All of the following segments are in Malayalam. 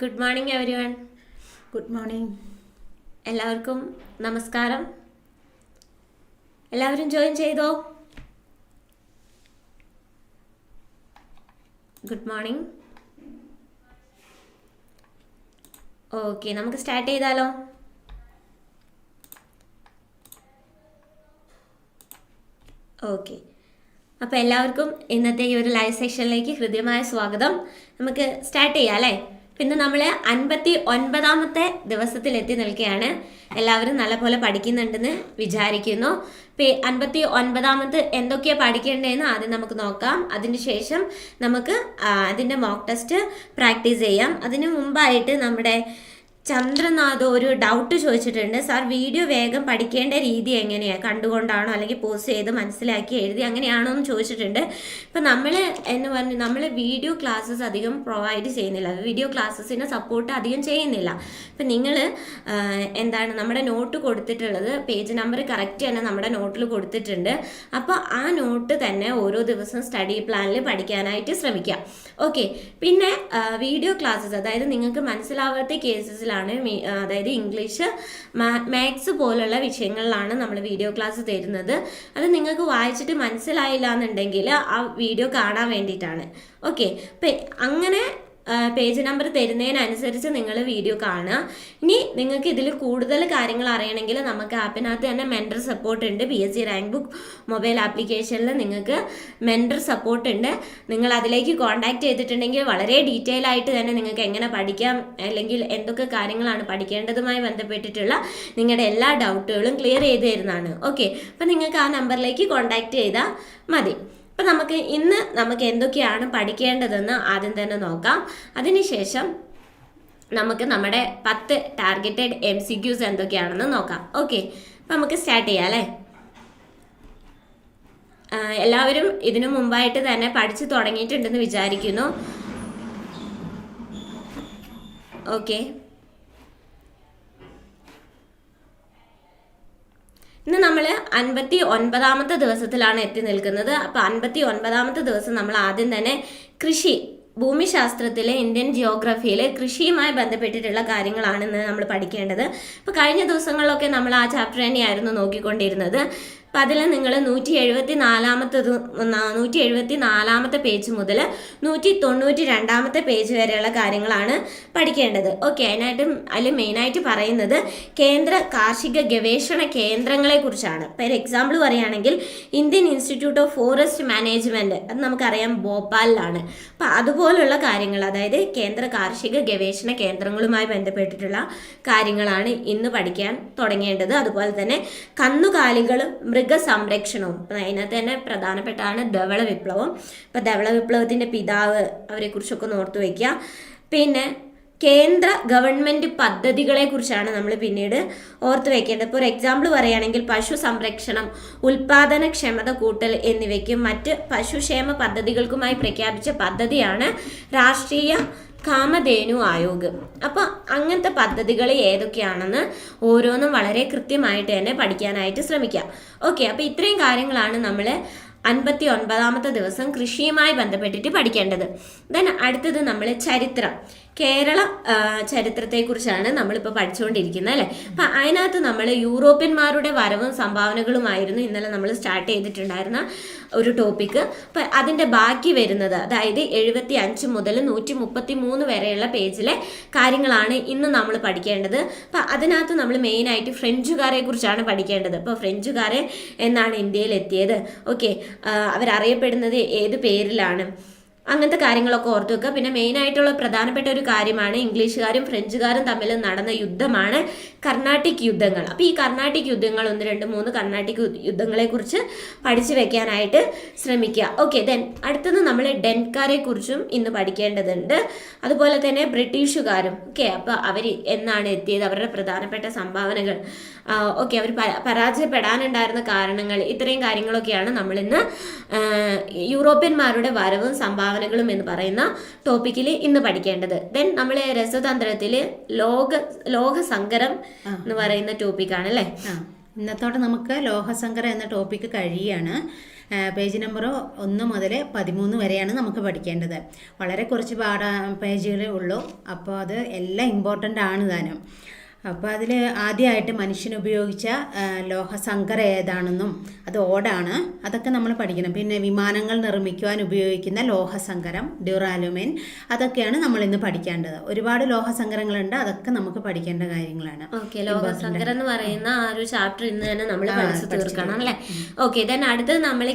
Good morning everyone good morning എല്ലാവർക്കും നമസ്കാരം. എല്ലാവരും ജോയിൻ ചെയ്തോ? ഗുഡ് മോർണിംഗ് ഓക്കെ നമുക്ക് സ്റ്റാർട്ട് ചെയ്താലോ? ഓക്കെ അപ്പോൾ എല്ലാവർക്കും ഇന്നത്തെ ഈ ഒരു ലൈവ് സെഷനിലേക്ക് ഹൃദ്യമായ സ്വാഗതം. നമുക്ക് സ്റ്റാർട്ട് ചെയ്യാം അല്ലേ? പിന്നെ നമ്മൾ അൻപത്തി ഒൻപതാമത്തെ ദിവസത്തിൽ എത്തി നിൽക്കുകയാണ്. എല്ലാവരും നല്ലപോലെ പഠിക്കുന്നുണ്ടെന്ന് വിചാരിക്കുന്നു. അൻപത്തി ഒൻപതാമത് എന്തൊക്കെയാണ് പഠിക്കേണ്ടതെന്ന് ആദ്യം നമുക്ക് നോക്കാം. അതിനുശേഷം നമുക്ക് അതിന്റെ മോക്ക് ടെസ്റ്റ് പ്രാക്ടീസ് ചെയ്യാം. അതിനു മുമ്പായിട്ട് നമ്മുടെ ചന്ദ്രനാഥ് ഒരു ഡൗട്ട് ചോദിച്ചിട്ടുണ്ട്. സാർ വീഡിയോ വേഗം പഠിക്കേണ്ട രീതി എങ്ങനെയാണ് കണ്ടുകൊണ്ടാണോ? അല്ലെങ്കിൽ പോസ് ചെയ്ത് മനസ്സിലാക്കി എഴുതി അങ്ങനെയാണോ? എന്ന് ചോദിച്ചിട്ടുണ്ട്. ഇപ്പം നമ്മൾ എന്ന് പറഞ്ഞ് നമ്മൾ വീഡിയോ ക്ലാസ്സസ് അധികം പ്രൊവൈഡ് ചെയ്യുന്നില്ല. വീഡിയോ ക്ലാസ്സസിന് സപ്പോർട്ട് അധികം ചെയ്യുന്നില്ല. ഇപ്പം നിങ്ങൾ എന്താണ് നമ്മുടെ നോട്ട് കൊടുത്തിട്ടുള്ളത്? പേജ് നമ്പർ കറക്റ്റ് തന്നെ നമ്മുടെ നോട്ടിൽ കൊടുത്തിട്ടുണ്ട്. അപ്പോൾ ആ നോട്ട് തന്നെ ഓരോ ദിവസം സ്റ്റഡി പ്ലാനിൽ പഠിക്കാനായിട്ട് ശ്രമിക്കാം. ഓക്കെ പിന്നെ വീഡിയോ ക്ലാസ്സസ് അതായത് നിങ്ങൾക്ക് മനസ്സിലാവാത്ത കേസസിലാണ് ആ, അതായത് ഇംഗ്ലീഷ് മാത്സ് പോലുള്ള വിഷയങ്ങളിലാണ് നമ്മൾ വീഡിയോ ക്ലാസ് തരുന്നത്. അത് നിങ്ങൾക്ക് വായിച്ചിട്ട് മനസ്സിലായില്ല എന്നുണ്ടെങ്കിൽ ആ വീഡിയോ കാണാൻ വേണ്ടിയിട്ടാണ്. ഓക്കെ. അങ്ങനെ പേജ് നമ്പർ തരുന്നതിനനുസരിച്ച് നിങ്ങൾ വീഡിയോ കാണുക. ഇനി നിങ്ങൾക്ക് ഇതിൽ കൂടുതൽ കാര്യങ്ങൾ അറിയണമെങ്കിൽ നമുക്ക് ആപ്പിനകത്ത് തന്നെ മെന്റർ സപ്പോർട്ട് ഉണ്ട്. P S C rank book mobile ആപ്ലിക്കേഷനിൽ നിങ്ങൾക്ക് മെന്റർ സപ്പോർട്ട് ഉണ്ട്. നിങ്ങൾ അതിലേക്ക് കോൺടാക്ട് ചെയ്തിട്ടുണ്ടെങ്കിൽ വളരെ ഡീറ്റെയിൽ ആയിട്ട് തന്നെ നിങ്ങൾക്ക് എങ്ങനെ പഠിക്കാം അല്ലെങ്കിൽ എന്തൊക്കെ കാര്യങ്ങളാണ് പഠിക്കേണ്ടതുമായി ബന്ധപ്പെട്ടിട്ടുള്ള നിങ്ങളുടെ എല്ലാ ഡൗട്ടുകളും ക്ലിയർ ചെയ്ത് തരുന്നതാണ്. ഓക്കെ അപ്പം നിങ്ങൾക്ക് ആ നമ്പറിലേക്ക് കോൺടാക്ട് ചെയ്താൽ മതി. അപ്പം നമുക്ക് ഇന്ന് നമുക്ക് എന്തൊക്കെയാണ് പഠിക്കേണ്ടതെന്ന് ആദ്യം തന്നെ നോക്കാം. അതിനുശേഷം നമുക്ക് നമ്മുടെ പത്ത് ടാർഗറ്റഡ് എം സി ക്യൂസ് എന്തൊക്കെയാണെന്ന് നോക്കാം. ഓക്കെ അപ്പം നമുക്ക് സ്റ്റാർട്ട് ചെയ്യാം അല്ലേ? എല്ലാവരും ഇതിനു മുമ്പായിട്ട് തന്നെ പഠിച്ചു തുടങ്ങിയിട്ടുണ്ടെന്ന് വിചാരിക്കുന്നു. ഓക്കെ ഇന്ന് നമ്മൾ അൻപത്തി ഒൻപതാമത്തെ ദിവസത്തിലാണ് എത്തി നിൽക്കുന്നത്. അപ്പോൾ അൻപത്തി ഒൻപതാമത്തെ ദിവസം നമ്മൾ ആദ്യം തന്നെ കൃഷി ഭൂമിശാസ്ത്രത്തിലെ ഇന്ത്യൻ ജിയോഗ്രഫിയിലെ കൃഷിയുമായി ബന്ധപ്പെട്ടിട്ടുള്ള കാര്യങ്ങളാണ് ഇന്ന് നമ്മൾ പഠിക്കേണ്ടത്. അപ്പോൾ കഴിഞ്ഞ ദിവസങ്ങളിലൊക്കെ നമ്മൾ ആ ചാപ്റ്റർ തന്നെയായിരുന്നു നോക്കിക്കൊണ്ടിരുന്നത്. അപ്പം അതിൽ നിങ്ങൾ നൂറ്റി എഴുപത്തി നാലാമത്തത് നൂറ്റി എഴുപത്തി നാലാമത്തെ പേജ് മുതൽ നൂറ്റി തൊണ്ണൂറ്റി രണ്ടാമത്തെ പേജ് വരെയുള്ള കാര്യങ്ങളാണ് പഠിക്കേണ്ടത്. ഓക്കെ അതിനായിട്ട് അതിൽ മെയിനായിട്ട് പറയുന്നത് കേന്ദ്ര കാർഷിക ഗവേഷണ കേന്ദ്രങ്ങളെക്കുറിച്ചാണ് ഇപ്പോൾ ഒരു എക്സാമ്പിൾ പറയുകയാണെങ്കിൽ Indian institute of forest management അത് നമുക്കറിയാം ഭോപ്പാലിലാണ്. അപ്പം അതുപോലുള്ള കാര്യങ്ങൾ അതായത് കേന്ദ്ര കാർഷിക ഗവേഷണ കേന്ദ്രങ്ങളുമായി ബന്ധപ്പെട്ടിട്ടുള്ള കാര്യങ്ങളാണ് ഇന്ന് പഠിക്കാൻ തുടങ്ങേണ്ടത്. അതുപോലെ തന്നെ കന്നുകാലികളും മൃഗസംരക്ഷണവും അതിനകത്ത് തന്നെ പ്രധാനപ്പെട്ടാണ് ധവള വിപ്ലവം. ഇപ്പം ധവള വിപ്ലവത്തിന്റെ പിതാവ് അവരെക്കുറിച്ചൊക്കെ ഓർത്ത് വയ്ക്കുക. പിന്നെ കേന്ദ്ര ഗവൺമെന്റ് പദ്ധതികളെ കുറിച്ചാണ് നമ്മൾ പിന്നീട് ഓർത്ത് വെക്കേണ്ടത്. ഇപ്പോൾ ഒരു എക്സാമ്പിൾ പറയുകയാണെങ്കിൽ പശു സംരക്ഷണം ഉൽപാദനക്ഷമത കൂട്ടൽ എന്നിവയ്ക്കും മറ്റ് പശുക്ഷേമ പദ്ധതികൾക്കുമായി പ്രഖ്യാപിച്ച പദ്ധതിയാണ് രാഷ്ട്രീയ കാമധേനു ആയോഗ്. അപ്പോൾ അങ്ങനത്തെ പദ്ധതികൾ ഏതൊക്കെയാണെന്ന് ഓരോന്നും വളരെ കൃത്യമായിട്ട് തന്നെ പഠിക്കാനായിട്ട് ശ്രമിക്കാം. ഓക്കെ അപ്പോൾ ഇത്രയും കാര്യങ്ങളാണ് നമ്മൾ അൻപത്തി ഒൻപതാമത്തെ ദിവസം കൃഷിയുമായി ബന്ധപ്പെട്ടിട്ട് പഠിക്കേണ്ടത്. ദെൻ അടുത്തത് നമ്മൾ ചരിത്രം. കേരള ചരിത്രത്തെക്കുറിച്ചാണ് നമ്മളിപ്പോൾ പഠിച്ചുകൊണ്ടിരിക്കുന്നത് അല്ലേ? അപ്പം അതിനകത്ത് നമ്മൾ യൂറോപ്യന്മാരുടെ വരവും സംഭാവനകളുമായിരുന്നു ഇന്നലെ നമ്മൾ സ്റ്റാർട്ട് ചെയ്തിട്ടുണ്ടായിരുന്ന ഒരു ടോപ്പിക്ക് അപ്പം അതിന്റെ ബാക്കി വരുന്നത് അതായത് എഴുപത്തി അഞ്ച് മുതൽ നൂറ്റി മുപ്പത്തി മൂന്ന് വരെയുള്ള പേജിലെ കാര്യങ്ങളാണ് ഇന്ന് നമ്മൾ പഠിക്കേണ്ടത്. അപ്പം അതിനകത്ത് നമ്മൾ മെയിനായിട്ട് ഫ്രഞ്ചുകാരെ കുറിച്ചാണ് പഠിക്കേണ്ടത്. അപ്പോൾ ഫ്രഞ്ചുകാരെ എന്നാണ് ഇന്ത്യയിൽ എത്തിയത് ഓക്കെ അവരറിയപ്പെടുന്നത് ഏത് പേരിലാണ്? അങ്ങനത്തെ കാര്യങ്ങളൊക്കെ ഓർത്ത് വെക്കുക. പിന്നെ മെയിനായിട്ടുള്ള പ്രധാനപ്പെട്ട ഒരു കാര്യമാണ് ഇംഗ്ലീഷുകാരും ഫ്രഞ്ചുകാരും തമ്മിൽ നടന്ന യുദ്ധമാണ് കർണാട്ടിക് യുദ്ധങ്ങൾ. അപ്പോൾ ഈ കർണാട്ടിക് യുദ്ധങ്ങൾ ഒന്ന് രണ്ട് മൂന്ന് കർണാട്ടിക് യുദ്ധങ്ങളെക്കുറിച്ച് പഠിച്ചു വെക്കാനായിട്ട് ശ്രമിക്കുക. ഓക്കെ ദെൻ അടുത്തത് നമ്മൾ ഡെൻകാരെ കുറിച്ചും ഇന്ന് പഠിക്കേണ്ടതുണ്ട്. അതുപോലെ തന്നെ ബ്രിട്ടീഷുകാരും ഓക്കെ അപ്പോൾ അവർ എന്നാണ് എത്തിയത്? അവരുടെ പ്രധാനപ്പെട്ട സംഭാവനകൾ. ഓക്കെ അവർ പരാജയപ്പെടാനുണ്ടായിരുന്ന കാരണങ്ങൾ ഇത്രയും കാര്യങ്ങളൊക്കെയാണ് നമ്മളിന്ന് യൂറോപ്യന്മാരുടെ വരവും സംഭാവനകളും എന്ന് പറയുന്ന ടോപ്പിക്കിൽ ഇന്ന് പഠിക്കേണ്ടത്. ദെൻ നമ്മൾ രസതന്ത്രത്തിൽ ലോക ലോകസങ്കരം എന്ന് പറയുന്ന ടോപ്പിക്കാണ് അല്ലേ? ഇന്നത്തോടെ നമുക്ക് ലോഹസങ്കരം എന്ന ടോപ്പിക്ക് കഴിയാണ് പേജ് നമ്പർ ഒന്ന് മുതൽ പതിമൂന്ന് വരെയാണ് നമുക്ക് പഠിക്കേണ്ടത്. വളരെ കുറച്ച് പാഠ പേജുകളേ ഉള്ളൂ. അപ്പോൾ അത് എല്ലാം ഇമ്പോർട്ടന്റ് ആണ് താനും. അപ്പോൾ അതിൽ ആദ്യമായിട്ട് മനുഷ്യൻ ഉപയോഗിച്ച ലോഹസങ്കര ഏതാണെന്നും അത് ഓടാണ്. അതൊക്കെ നമ്മൾ പഠിക്കണം. പിന്നെ വിമാനങ്ങൾ നിർമ്മിക്കുവാൻ ഉപയോഗിക്കുന്ന ലോഹസങ്കരം ഡ്യൂറാലുമിൻ അതൊക്കെയാണ് നമ്മൾ ഇന്ന് പഠിക്കേണ്ടത്. ഒരുപാട് ലോഹസങ്കരങ്ങളുണ്ട് അതൊക്കെ നമുക്ക് പഠിക്കേണ്ട കാര്യങ്ങളാണ്. ഓക്കെ ലോഹസങ്കരം എന്ന് പറയുന്ന ആ ഒരു ചാപ്റ്റർ ഇന്ന് തന്നെ നമ്മൾ പഠിച്ചു തീർക്കണം അല്ലേ? ഓക്കെ ദെൻ അടുത്തത് നമ്മൾ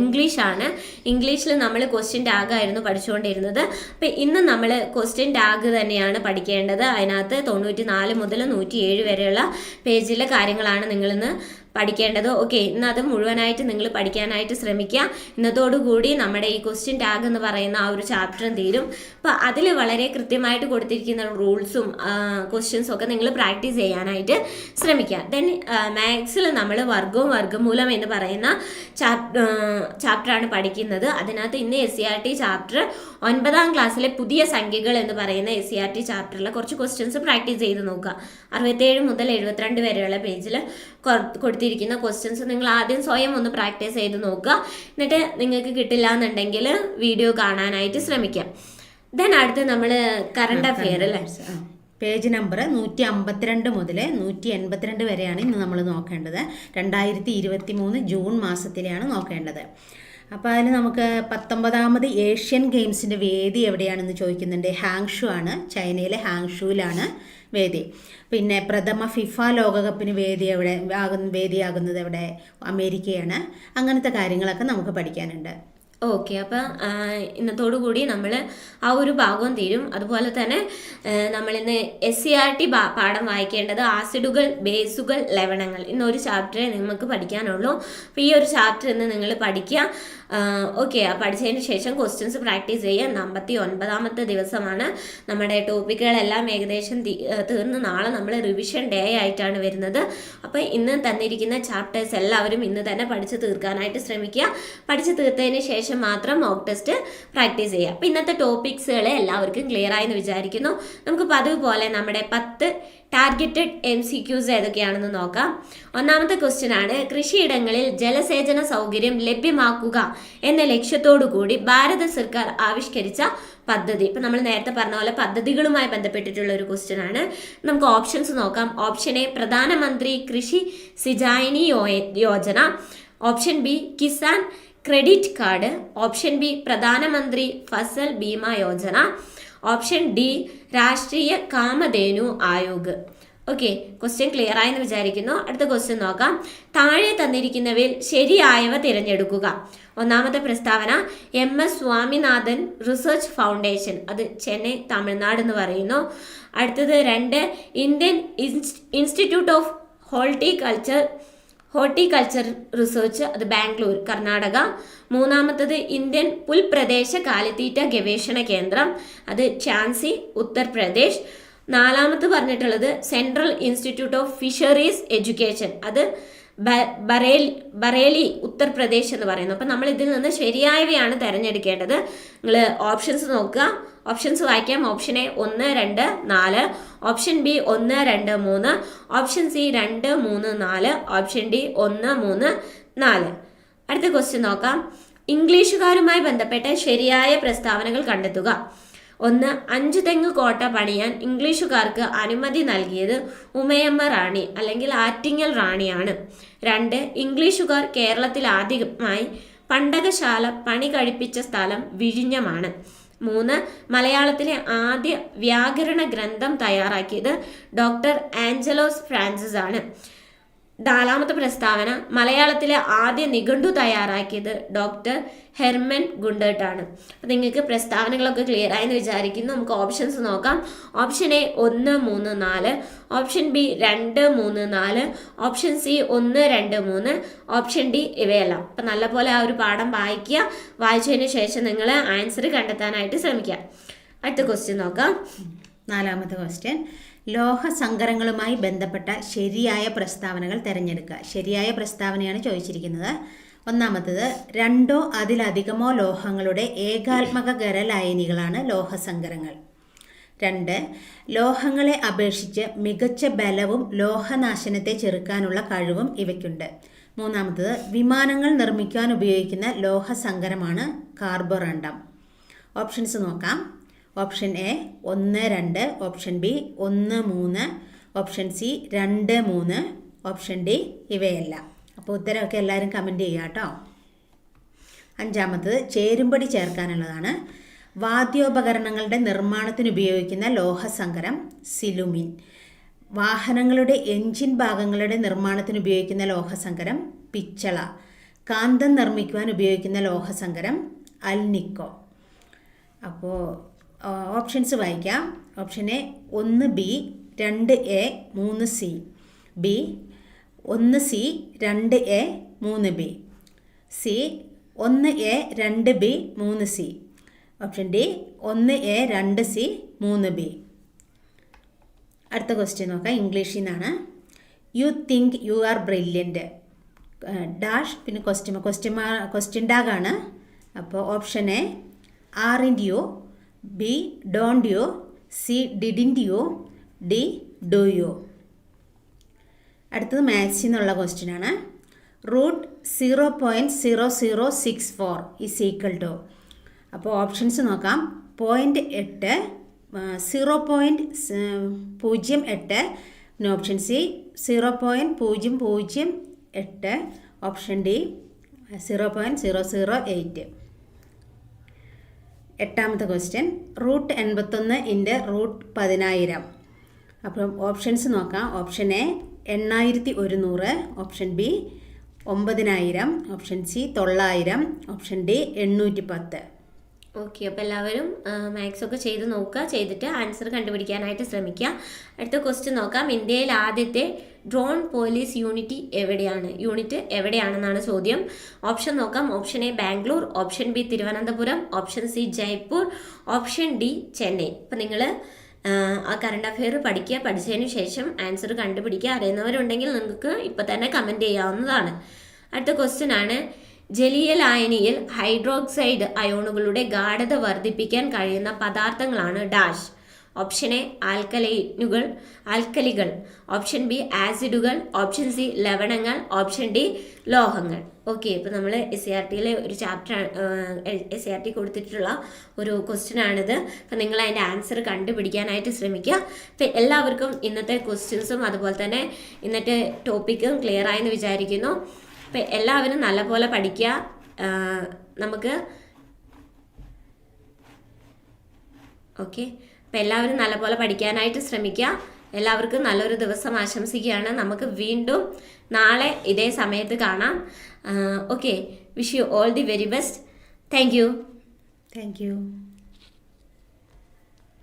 ഇംഗ്ലീഷ് ആണ് ഇംഗ്ലീഷിൽ നമ്മൾ ക്വസ്റ്റ്യൻ ടാഗ് ആയിരുന്നു പഠിച്ചുകൊണ്ടിരുന്നത് അപ്പം ഇന്ന് നമ്മൾ ക്വസ്റ്റ്യൻ ടാഗ് തന്നെയാണ് പഠിക്കേണ്ടത്. അതിനകത്ത് തൊണ്ണൂറ്റി നാല് മുതൽ നൂറ്റി ഏഴ് വരെയുള്ള പേജിലെ കാര്യങ്ങളാണ് നിങ്ങളിന്ന് പഠിക്കേണ്ടത്. ഓക്കെ ഇന്ന് അത് മുഴുവനായിട്ട് നിങ്ങൾ പഠിക്കാനായിട്ട് ശ്രമിക്കുക. ഇന്നത്തോടുകൂടി നമ്മുടെ ഈ ക്വസ്റ്റ്യൻ ടാഗ് എന്ന് പറയുന്ന ആ ഒരു ചാപ്റ്ററും തീരും. അപ്പോൾ അതിൽ വളരെ കൃത്യമായിട്ട് കൊടുത്തിരിക്കുന്ന റൂൾസും ക്വസ്റ്റ്യൻസും ഒക്കെ നിങ്ങൾ പ്രാക്ടീസ് ചെയ്യാനായിട്ട് ശ്രമിക്കുക. ദെൻ മാത്സിൽ നമ്മൾ വർഗവും വർഗമൂലം എന്ന് പറയുന്ന ചാപ്റ്ററാണ് പഠിക്കുന്നത്. അതിനകത്ത് ഇന്ന് S C R T chapter ഒൻപതാം ക്ലാസ്സിലെ പുതിയ സംഖ്യകൾ എന്ന് പറയുന്ന എസ് സി ആർ ടി ചാപ്റ്ററിലെ കുറച്ച് ക്വസ്റ്റ്യൻസ് പ്രാക്ടീസ് ചെയ്ത് നോക്കുക. അറുപത്തേഴ് മുതൽ എഴുപത്തിരണ്ട് വരെയുള്ള പേജിൽ കൊടുത്തിരിക്കുന്ന ക്വസ്റ്റ്യൻസ് നിങ്ങൾ ആദ്യം സ്വയം ഒന്ന് പ്രാക്ടീസ് ചെയ്ത് നോക്കുക. എന്നിട്ട് നിങ്ങൾക്ക് കിട്ടില്ല എന്നുണ്ടെങ്കിൽ വീഡിയോ കാണാനായിട്ട് ശ്രമിക്കാം. ദെൻ അടുത്ത് നമ്മൾ കറണ്ട് അഫെയർ അല്ലേ? പേജ് നമ്പർ നൂറ്റി അമ്പത്തിരണ്ട് മുതൽ നൂറ്റി എൺപത്തിരണ്ട് വരെയാണ് ഇന്ന് നമ്മൾ നോക്കേണ്ടത്. രണ്ടായിരത്തി ഇരുപത്തി മൂന്ന് ജൂൺ മാസത്തിലെയാണ് നോക്കേണ്ടത്. അപ്പോൾ അതിൽ നമുക്ക് പത്തൊമ്പതാമത് ഏഷ്യൻ ഗെയിംസിന്റെ വേദി എവിടെയാണെന്ന് ചോദിക്കുന്നുണ്ട്? ഹാങ്ഷു ആണ്. ചൈനയിലെ ഹാങ്ഷുവിലാണ് വേദി. പിന്നെ പ്രഥമ ഫിഫ ലോകകപ്പിന് വേദി എവിടെ ആകുന്ന വേദിയാകുന്നത് എവിടെ? അമേരിക്കയാണ്. അങ്ങനത്തെ കാര്യങ്ങളൊക്കെ നമുക്ക് പഠിക്കാനുണ്ട്. ഓക്കെ അപ്പം ഇന്നത്തോടു കൂടി നമ്മൾ ആ ഒരു ഭാഗവും തീരും. അതുപോലെ തന്നെ നമ്മളിന്ന് എസ് സി ആർ ടി പാഠം വായിക്കേണ്ടത് ആസിഡുകൾ ബേസുകൾ ലവണങ്ങൾ. ഇന്നൊരു ചാപ്റ്ററേ നിങ്ങൾക്ക് പഠിക്കാനുള്ളൂ. അപ്പോൾ ഈ ഒരു ചാപ്റ്റർ ഇന്ന് നിങ്ങൾ പഠിക്കുക ഓക്കെ പഠിച്ചതിന് ശേഷം ക്വസ്റ്റ്യൻസ് പ്രാക്ടീസ് ചെയ്യുക അമ്പത്തി ഒൻപതാമത്തെ ദിവസമാണ്. നമ്മുടെ ടോപ്പിക്കുകളെല്ലാം ഏകദേശം തീർന്ന് നാളെ നമ്മൾ റിവിഷൻ ഡേ ആയിട്ടാണ് വരുന്നത്. അപ്പോൾ ഇന്ന് തന്നിരിക്കുന്ന ചാപ്റ്റേഴ്സ് എല്ലാവരും ഇന്ന് തന്നെ പഠിച്ചു തീർക്കാനായിട്ട് ശ്രമിക്കുക. പഠിച്ചു തീർത്തതിന് ശേഷം മാത്രം മോക്ക് ടെസ്റ്റ് പ്രാക്ടീസ് ചെയ്യുക. അപ്പോൾ ഇന്നത്തെ ടോപ്പിക്സുകൾ എല്ലാവർക്കും ക്ലിയർ ആയെന്ന് വിചാരിക്കുന്നു. നമുക്ക് പതിവ് പോലെ നമ്മുടെ പത്ത് ടാർഗറ്റഡ് എം സി ക്യൂസ് ഏതൊക്കെയാണെന്ന് നോക്കാം. ഒന്നാമത്തെ ക്വസ്റ്റ്യൻ ആണ് കൃഷിയിടങ്ങളിൽ ജലസേചന സൗകര്യം ലഭ്യമാക്കുക എന്ന ലക്ഷ്യത്തോടു കൂടി ഭാരത സർക്കാർ ആവിഷ്കരിച്ച പദ്ധതി. ഇപ്പം നമ്മൾ നേരത്തെ പറഞ്ഞ പോലെ പദ്ധതികളുമായി ബന്ധപ്പെട്ടിട്ടുള്ള ഒരു ക്വസ്റ്റ്യൻ ആണ്. നമുക്ക് ഓപ്ഷൻസ് നോക്കാം. Option A Pradhan Mantri Krishi Sinchayee Yojana. Option B Kisan credit card. Option B Pradhan Mantri Fasal Bima Yojana. Option D Rashtriya Kamdhenu Aayog. Okay question clear ആയെന്ന് വിചാരിക്കുന്നു. അടുത്ത ക്വസ്റ്റ്യൻ നോക്കാം. താഴെ തന്നിരിക്കുന്നവയിൽ ശരിയായവ തിരഞ്ഞെടുക്കുക. ഒന്നാമത്തെ പ്രസ്താവന M S Swaminathan research foundation. അത് ചെന്നൈ തമിഴ്നാട് എന്ന് പറയുന്നു. അടുത്തത് രണ്ട് Indian institute of horticulture horticulture research അത് ബാംഗ്ലൂർ കർണാടക. മൂന്നാമത്തത് ഇന്ത്യൻ പുൽപ്രദേശ കാലിത്തീറ്റ ഗവേഷണ കേന്ദ്രം അത് ഝാൻസി ഉത്തർപ്രദേശ്. നാലാമത് പറഞ്ഞിട്ടുള്ളത് central institute of fisheries education അത് ബറേൽ ബറേലി ബറേലി ഉത്തർപ്രദേശ് എന്ന് പറയുന്നു. അപ്പം നമ്മൾ ഇതിൽ നിന്ന് ശരിയായവയാണ് തിരഞ്ഞെടുക്കേണ്ടത്. നിങ്ങൾ ഓപ്ഷൻസ് നോക്കുക. ഓപ്ഷൻസ് വായിക്കാം. ഓപ്ഷൻ എ ഒന്ന് രണ്ട് നാല്. ഓപ്ഷൻ ബി ഒന്ന് രണ്ട് മൂന്ന്. ഓപ്ഷൻ സി രണ്ട് മൂന്ന് നാല്. ഓപ്ഷൻ ഡി ഒന്ന് മൂന്ന് നാല്. അടുത്ത ക്വസ്റ്റ്യൻ നോക്കാം. ഇംഗ്ലീഷുകാരുമായി ബന്ധപ്പെട്ട ശരിയായ പ്രസ്താവനകൾ കണ്ടെത്തുക. ഒന്ന് അഞ്ചു തെങ്ങ് കോട്ട പണിയാൻ ഇംഗ്ലീഷുകാർക്ക് അനുമതി നൽകിയത് ഉമയമ്മ റാണി അല്ലെങ്കിൽ ആറ്റിങ്ങൽ റാണിയാണ്. രണ്ട് ഇംഗ്ലീഷുകാർ കേരളത്തിൽ ആദ്യമായി പണ്ടകശാല പണി കഴിപ്പിച്ച സ്ഥലം വിഴിഞ്ഞമാണ്. മൂന്ന് മലയാളത്തിലെ ആദ്യ വ്യാകരണ ഗ്രന്ഥം തയ്യാറാക്കിയത് ഡോക്ടർ ആഞ്ചലോസ് ഫ്രാൻസിസ് ആണ് നാലാമത്തെ പ്രസ്താവന മലയാളത്തിലെ ആദ്യ നിഘണ്ടു തയ്യാറാക്കിയത് ഡോക്ടർ ഹെർമൻ ഗുണ്ടേട്ടാണ്. അപ്പം നിങ്ങൾക്ക് പ്രസ്താവനകളൊക്കെ ക്ലിയർ ആയെന്ന് വിചാരിക്കുന്നു. നമുക്ക് ഓപ്ഷൻസ് നോക്കാം. ഓപ്ഷൻ എ ഒന്ന് മൂന്ന് നാല്. ഓപ്ഷൻ ബി രണ്ട് മൂന്ന് നാല്. ഓപ്ഷൻ സി ഒന്ന് രണ്ട് മൂന്ന്. ഓപ്ഷൻ ഡി ഇവയെല്ലാം. അപ്പം നല്ലപോലെ ആ ഒരു പാഠം വായിക്കുക. വായിച്ചതിന് ശേഷം നിങ്ങൾ ആൻസർ കണ്ടെത്താനായിട്ട് ശ്രമിക്കുക. അടുത്ത ക്വസ്റ്റ്യൻ നോക്കാം. നാലാമത്തെ ക്വസ്റ്റ്യൻ ലോഹസങ്കരങ്ങളുമായി ബന്ധപ്പെട്ട ശരിയായ പ്രസ്താവനകൾ തിരഞ്ഞെടുക്കുക. ശരിയായ പ്രസ്താവനയാണ് ചോദിച്ചിരിക്കുന്നത്. ഒന്നാമത്തത് രണ്ടോ അതിലധികമോ ലോഹങ്ങളുടെ ഏകാത്മക ഗരലായനികളാണ് ലോഹസങ്കരങ്ങൾ. രണ്ട് ലോഹങ്ങളെ അപേക്ഷിച്ച് മികച്ച ബലവും ലോഹനാശനത്തെ ചെറുക്കാനുള്ള കഴിവും ഇവയ്ക്കുണ്ട്. മൂന്നാമത്തത് വിമാനങ്ങൾ നിർമ്മിക്കാൻ ഉപയോഗിക്കുന്ന ലോഹസങ്കരമാണ് കാർബോറണ്ടം. ഓപ്ഷൻസ് നോക്കാം. ഓപ്ഷൻ എ ഒന്ന് രണ്ട് ഓപ്ഷൻ ബി ഒന്ന് മൂന്ന് ഓപ്ഷൻ സി രണ്ട് മൂന്ന് ഓപ്ഷൻ ഡി ഇവയല്ല. അപ്പോൾ ഉത്തരമൊക്കെ എല്ലാവരും കമന്റ് ചെയ്യുക കേട്ടോ. അഞ്ചാമത്തത് ചേരുംപടി ചേർക്കാനുള്ളതാണ്. വാദ്യോപകരണങ്ങളുടെ നിർമ്മാണത്തിന് ഉപയോഗിക്കുന്ന ലോഹസങ്കരം സിലുമിൻ. വാഹനങ്ങളുടെ എഞ്ചിൻ ഭാഗങ്ങളുടെ നിർമ്മാണത്തിന് ഉപയോഗിക്കുന്ന ലോഹസങ്കരം പിച്ചള. കാന്തം നിർമ്മിക്കുവാൻ ഉപയോഗിക്കുന്ന ലോഹസങ്കരം അൽനിക്കോ. അപ്പോൾ ഓപ്ഷൻസ് വായിക്കാം. ഓപ്ഷൻ എ ഒന്ന് ബി രണ്ട് എ മൂന്ന് സി. ബി ഒന്ന് സി രണ്ട് എ മൂന്ന് ബി. സി ഒന്ന് എ രണ്ട് ബി മൂന്ന് സി. ഓപ്ഷൻ ഡി ഒന്ന് എ രണ്ട് സി മൂന്ന് ബി. അടുത്ത ക്വസ്റ്റ്യൻ നോക്കാം. ഇംഗ്ലീഷിൽ നിന്നാണ് you think you are brilliant dash പിന്നെ ക്വസ്റ്റ്യൻ ക്വസ്റ്റ്യൻ ക്വസ്റ്റ്യൻ ടാഗാണ് അപ്പോൾ option A aren't you B don't you C didn't you D do you. അടുത്തത് മാത്സിൽ നിന്നുള്ള ക്വസ്റ്റ്യൻ ആണ്. Root zero point zero zero six four is equal to അപ്പോൾ ഓപ്ഷൻസ് നോക്കാം. പോയിന്റ് എട്ട് സീറോ പോയിന്റ് പൂജ്യം എട്ട് പിന്നെ ഓപ്ഷൻ സി സീറോ പോയിന്റ് പൂജ്യം പൂജ്യം എട്ട് option D zero point zero zero eight എട്ടാമത്തെ ക്വസ്റ്റ്യൻ റൂട്ട് എൺപത്തൊന്ന് ഇന്റെ റൂട്ട് പതിനായിരം. അപ്പം ഓപ്ഷൻസ് നോക്കാം. ഓപ്ഷൻ എ എണ്ണായിരത്തി ഒരുന്നൂറ്. ഓപ്ഷൻ ബി ഒമ്പതിനായിരം. ഓപ്ഷൻ സി തൊള്ളായിരം. ഓപ്ഷൻ ഡി എണ്ണൂറ്റി പത്ത്. ഓക്കെ അപ്പോൾ എല്ലാവരും മാത്സ് ഒക്കെ ചെയ്ത് നോക്കുക. ചെയ്തിട്ട് ആൻസർ കണ്ടുപിടിക്കാനായിട്ട് ശ്രമിക്കുക. അടുത്ത ക്വസ്റ്റ്യൻ നോക്കാം. ഇന്ത്യയിൽ ആദ്യത്തെ ഡ്രോൺ പോലീസ് യൂണിറ്റ് എവിടെയാണ്? യൂണിറ്റ് എവിടെയാണെന്നാണ് ചോദ്യം. ഓപ്ഷൻ നോക്കാം. Option A Bangalore. Option B Thiruvananthapuram. Option C Jaipur. Option D Chennai. അപ്പം നിങ്ങൾ ആ കറണ്ട് അഫെയർ പഠിക്കുക. പഠിച്ചതിന് ശേഷം ആൻസർ കണ്ടുപിടിക്കുക. അറിയുന്നവരുണ്ടെങ്കിൽ നിങ്ങൾക്ക് ഇപ്പം തന്നെ കമന്റ് ചെയ്യാവുന്നതാണ്. അടുത്ത ക്വസ്റ്റ്യൻ ആണ്. ജലീയ ലായനിയിൽ ഹൈഡ്രോക്സൈഡ് അയോണുകളുടെ ഗാഠത വർദ്ധിപ്പിക്കാൻ കഴിയുന്ന പദാർത്ഥങ്ങളാണ് ഡാഷ്. ഓപ്ഷൻ എ ആൽക്കലൈനുകൾ ആൽക്കലികൾ. ഓപ്ഷൻ ബി ആസിഡുകൾ. ഓപ്ഷൻ സി ലവണങ്ങൾ. ഓപ്ഷൻ ഡി ലോഹങ്ങൾ. ഓക്കെ ഇപ്പോൾ നമ്മൾ എസ് സി ആർ ടിയിലെ ഒരു chapter S C R T കൊടുത്തിട്ടുള്ള ഒരു ക്വസ്റ്റ്യൻ ആണിത്. അപ്പം നിങ്ങൾ അതിന്റെ ആൻസർ കണ്ടുപിടിക്കാനായിട്ട് ശ്രമിക്കുക. അപ്പം എല്ലാവർക്കും ഇന്നത്തെ ക്വസ്റ്റ്യൻസും അതുപോലെ തന്നെ ഇന്നത്തെ ടോപ്പിക്കും ക്ലിയർ ആയെന്ന് വിചാരിക്കുന്നു. അപ്പം എല്ലാവരും നല്ലപോലെ പഠിക്കുക നമുക്ക് ഓക്കെ. അപ്പം എല്ലാവരും നല്ലപോലെ പഠിക്കാനായിട്ട് ശ്രമിക്കുക എല്ലാവർക്കും നല്ലൊരു ദിവസം ആശംസിക്കുകയാണ്. നമുക്ക് വീണ്ടും നാളെ ഇതേ സമയത്ത് കാണാം. Okay. Wish you all the very best thank you thank you